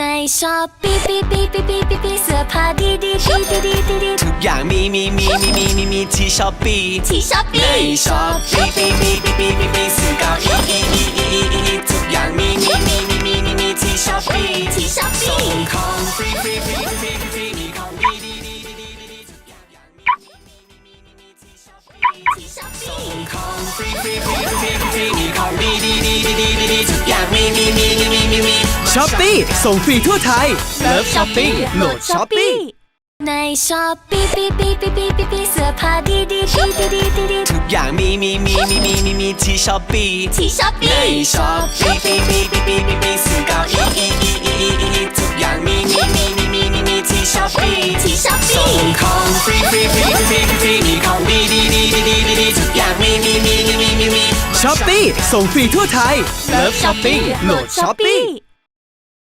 ในช้อปปี้ปีปีปีปีปีปีเสื้อผ้าดีดีดีดีดีดีดีทุกอย่างมีมีมีมีมีมีมีที่ช้อปปี้ที่ช้อปปี้ในช้อปปี้ปีปีปีปีปีปีซื้อเก้าอี้อีอีอีอีอีทุกอย่างมีมีมีมีมีมีมีที่ช้อปปี้ที่ช้อปปี้งของฟรีฟรีฟรีฟรีฟรีมีของดีดีดีดีดีดีทุกอย่างอย่างมีมีมีมีมีมีที่ช้อปปี้ที่ช้อปปี้ของฟรีฟรีฟรีฟรีฟรีมีของดีดีดีดี ช้อปปี้ส่งฟรีทั่วไทยเลิฟช้อปปิ้งโหลดช้อปปี้ในช้อปปี้ปีปีปีปีปีปีเสื้อผ้าดีดีดีดีดีดีดีทุกอย่างมีมีมีมีมีมีมีที่ช้อปปี้ที่ช้อปในปี้ช้อปปี้ปีปีปีปีปีปีซื้อเก้าอี้อีอีอีอีอีทุกอย่างมีมีมีมีมีมีมีที่ช้อปปี้ที่ช้อปส่ปี้งของฟรีฟรีฟรีฟรีฟรีมีของดีดีดีดีดีดีดีทุกอย่างมีมีมีมีมีมีมีช้อปปี้ส่งฟรีทั่วไทยเลิฟช้อปปิ้งโหลดช้อปปี้